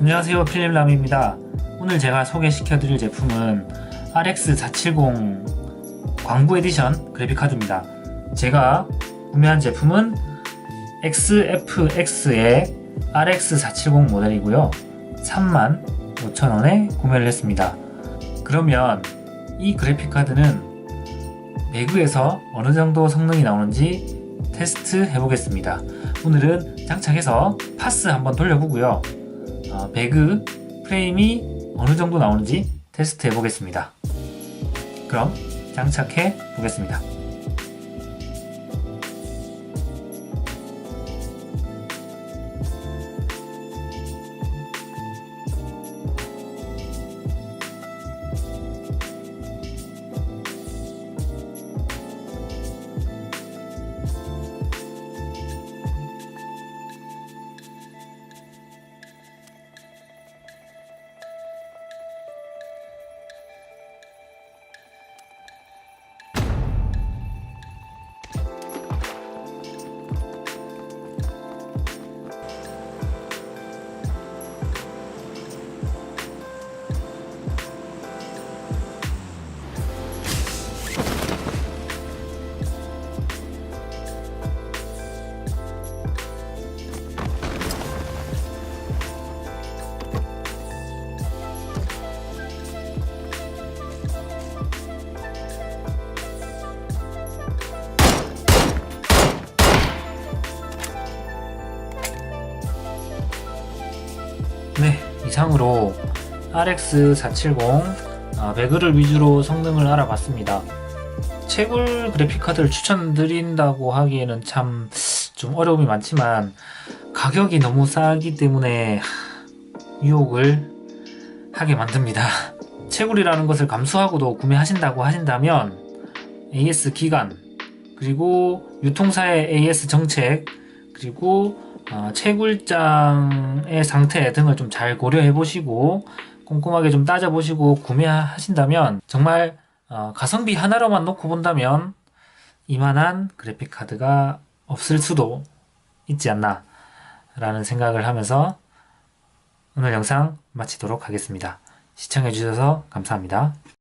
안녕하세요. 필립람입니다. 오늘 제가 소개시켜 드릴 제품은 RX470 광부 에디션 그래픽카드입니다. 제가 구매한 제품은 XFX의 RX470 모델이고요. 35,000원에 구매를 했습니다. 그러면 이 그래픽카드는 배그에서 어느 정도 성능이 나오는지 테스트 해보겠습니다. 오늘은 장착해서 파스 한번 돌려보고요 어, 배그 프레임이 어느 정도 나오는지 테스트 해보겠습니다. 그럼 장착해 보겠습니다. 네, 이상으로 RX470 아, 배그를 위주로 성능을 알아봤습니다. 채굴 그래픽카드를 추천드린다고 하기에는 참 좀 어려움이 많지만 가격이 너무 싸기 때문에 하, 유혹을 하게 만듭니다. 채굴이라는 것을 감수하고도 구매하신다고 하신다면 AS 기간 그리고 유통사의 AS 정책 그리고 어, 채굴장의 상태 등을 좀 잘 고려해 보시고 꼼꼼하게 좀 따져 보시고 구매하신다면 정말 어, 가성비 하나로만 놓고 본다면 이만한 그래픽 카드가 없을 수도 있지 않나 라는 생각을 하면서 오늘 영상 마치도록 하겠습니다. 시청해 주셔서 감사합니다.